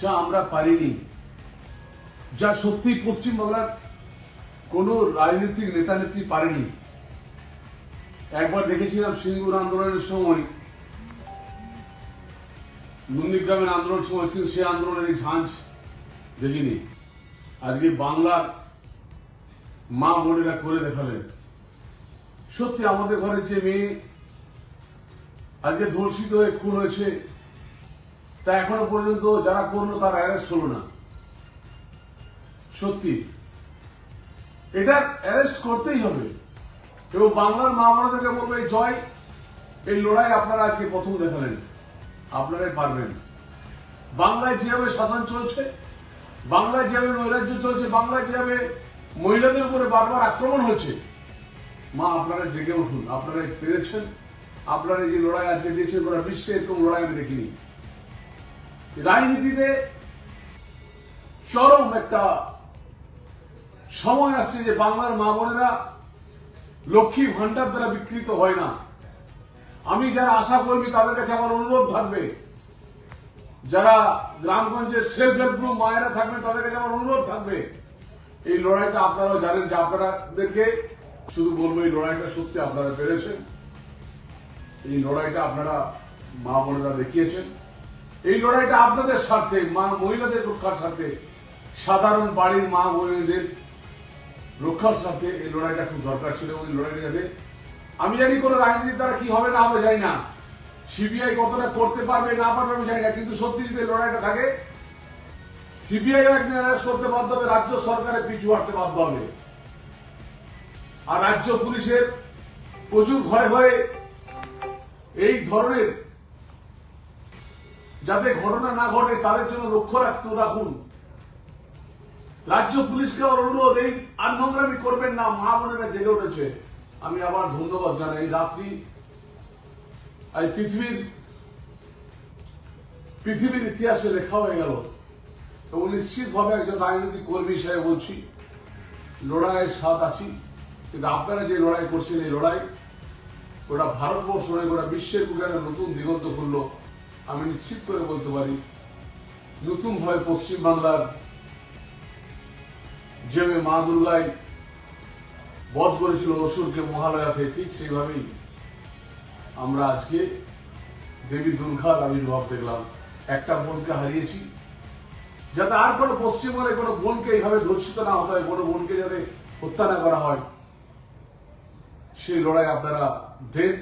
যা আমরা পারিনি, যা সত্যি পশ্চিমবাংলার কোন রাজনৈতিক নেতা নেত্রী পারেনি। একবার দেখেছিলাম সিঙ্গুর আন্দোলনের সময়, নন্দীগ্রামের আন্দোলন সময়, কিন্তু সেই আন্দোলনের এই ঝাঁঝ দেখিনি। আজকে বাংলার মা বোনেরা করে দেখালেন। সত্যি আমাদের ঘরের যে মেয়ে, আজকে ধর্ষিত হয়ে খুন হয়েছে তা এখনও পর্যন্ত যারা করল তার অ্যারেস্ট হলো না। সত্যি। এটা অ্যারেস্ট করতেই হবে। এবং বাংলার মা বোনদেরকে বলব এই জয়, এই লড়াই আপনারা আজকে প্রথম দেখালেন। আপনারাই পারবেন। বাংলায় যেভাবে শাসন চলছে, বাংলায় যেভাবে নৈরাজ্য চলছে, বাংলায় যেভাবে মহিলাদের উপরে বারবার আক্রমণ হচ্ছে, মা, আপনারা জেগে উঠুন। আপনারা পেরেছেন। আপনারা যে লড়াই আজকে দিয়েছেন গোটা বিশ্বে, এরকম লড়াই আমি দেখিনি। রাজনীতিতে চরম একটা সময় আসছে যে বাংলার মা বোনেরা লক্ষ্মী ভান্ডার দ্বারা বিকৃত হয় না। আমি যারা আশা কর্মী, তাদের কাছে আমার অনুরোধ থাকবে, যারা গ্রামগঞ্জের সেলফ হেল্প গ্রুপ মায়েরা থাকবেন, তাদের কাছে আমার অনুরোধ থাকবে, এই লড়াইটা আপনারাও জানেন যে আপনাদেরকে শুধু বলব, এই লড়াইটা সত্যি আপনারা পেরেছেন। এই লড়াইটা আপনারা মা বোনেরা দেখিয়েছেন। এই লড়াইটা আপনাদের স্বার্থে, মা মহিলাদের রক্ষার স্বার্থে, সাধারণ বাড়ির মা বোনেদের রক্ষার স্বার্থে এই লড়াইটা খুব দরকার ছিল এই লড়াইটা যাতে, আমি জানি কোনো রাজনীতির দ্বারা কি হবে না হবে, জানি না। সিবিআই কতটা করতে পারবে, না পারবে, আমি জানি না, কিন্তু সত্যি যদি লড়াইটা থাকে সিবিআই একদিন অ্যারেস্ট করতে বাধ্য হবে, রাজ্য সরকারের পিছু হাঁটতে বাধ্য হবে। আর রাজ্য পুলিশের প্রচুর ঘরে ঘরে এই ধরনের যাতে ঘটনা না ঘটে, তাদের জন্য লক্ষ্য রাখতে রাখুন। রাজ্য পুলিশকে আমার অনুরোধ, এই আর নোংরামি করবেন না, মা বোনেরা জেগে উঠেছে। আমি আবার ধন্যবাদ জানাই। এই রাত্রি আজ পৃথিবীর পৃথিবীর ইতিহাসে লেখা হয়ে গেল। এবং নিশ্চিতভাবে একজন রাজনৈতিক কর্মী হিসেবে বলছি, লড়াইয়ের স্বাদ আছি। কিন্তু আপনারা যে লড়াই করছেন, এই লড়াই ওটা ভারতবর্ষ নয়, গোটা বিশ্বের বুকে নতুন দিগন্ত খুললো। আমি নিশ্চিত করে বলতে পারি নতুনভাবে পশ্চিমবাংলার যেভাবে মা দুর্গায় বধ করেছিল অসুরকে মহালয়াতে, ঠিক সেইভাবেই আমরা আজকে দেবী দুর্গার আবির্ভাব দেখলাম। একটা বোনকে হারিয়েছি, যাতে আর কোনো পশ্চিমবঙ্গে কোনো বোনকে এইভাবে ধর্ষিত না হতে হয়, কোনো বোনকে যাতে হত্যা না করা হয়। সেই লড়াই আপনারা দেন।